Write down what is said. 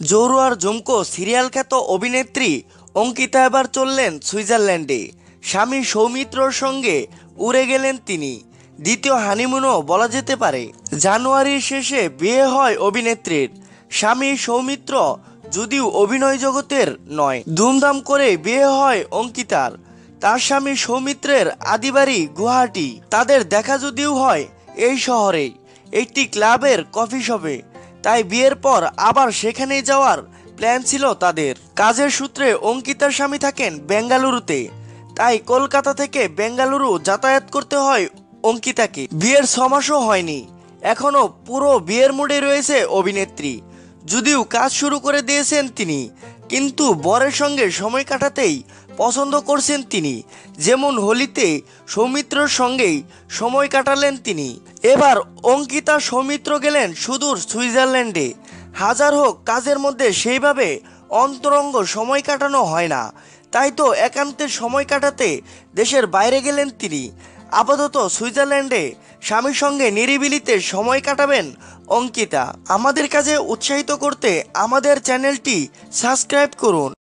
জৌরুয়ার জমকো serial খ্যাত অভিনেত্রী অঙ্কিতা এবার চললেন সুইজারল্যান্ডে। স্বামী সৌমিত্রর সঙ্গে উড়ে গেলেন তিনি। দ্বিতীয় হানিমুনও বলা যেতে পারে, জানুয়ারির শেষে বিয়ে হয় অভিনেত্রীর। স্বামী সৌমিত্র যদিও অভিনয় জগতের নয়, ধুমধাম করে বিয়ে হয় অঙ্কিতার। তার স্বামী সৌমিত্রের আদিবাড়ি গুয়াহাটি। তাদের দেখা যদিও হয় এই শহরেই, একটি ক্লাবের কফি শপে। তাই বিয়ের পর আবার সেখানেই যাওয়ার প্ল্যান ছিল তাদের। কাজের সূত্রে অঙ্কিতার স্বামী থাকেন বেঙ্গালুরুতে। তাই কলকাতা থেকে বেঙ্গালুরু যাতায়াত করতে হয় অঙ্কিতাকে। বিয়ের ছমাসও হয়নি। এখনও পুরো বিয়ের মুডে রয়েছে অভিনেত্রী। যদিও কাজ শুরু করে দিয়েছেন তিনি, কিন্তু বরের সঙ্গে সময় কাটাতেই পছন্দ করছেন তিনি। যেমন হোলিতে সৌমিত্রর সঙ্গেই সময় কাটালেন তিনি। এবার অঙ্কিতা সৌমিত্র গেলেন সুদূর সুইজারল্যান্ডে। হাজার হোক কাজের মধ্যে সেইভাবে অন্তরঙ্গ সময় কাটানো হয় না। তাই তো একান্তের সময় কাটাতে দেশের বাইরে গেলেন তিনি। আপাতত সুইজারল্যান্ডে স্বামীর সঙ্গে নিরিবিলিতে সময় কাটাবেন অঙ্কিতা। আমাদের কাজে উৎসাহিত করতে আমাদের চ্যানেলটি সাবস্ক্রাইব করুন।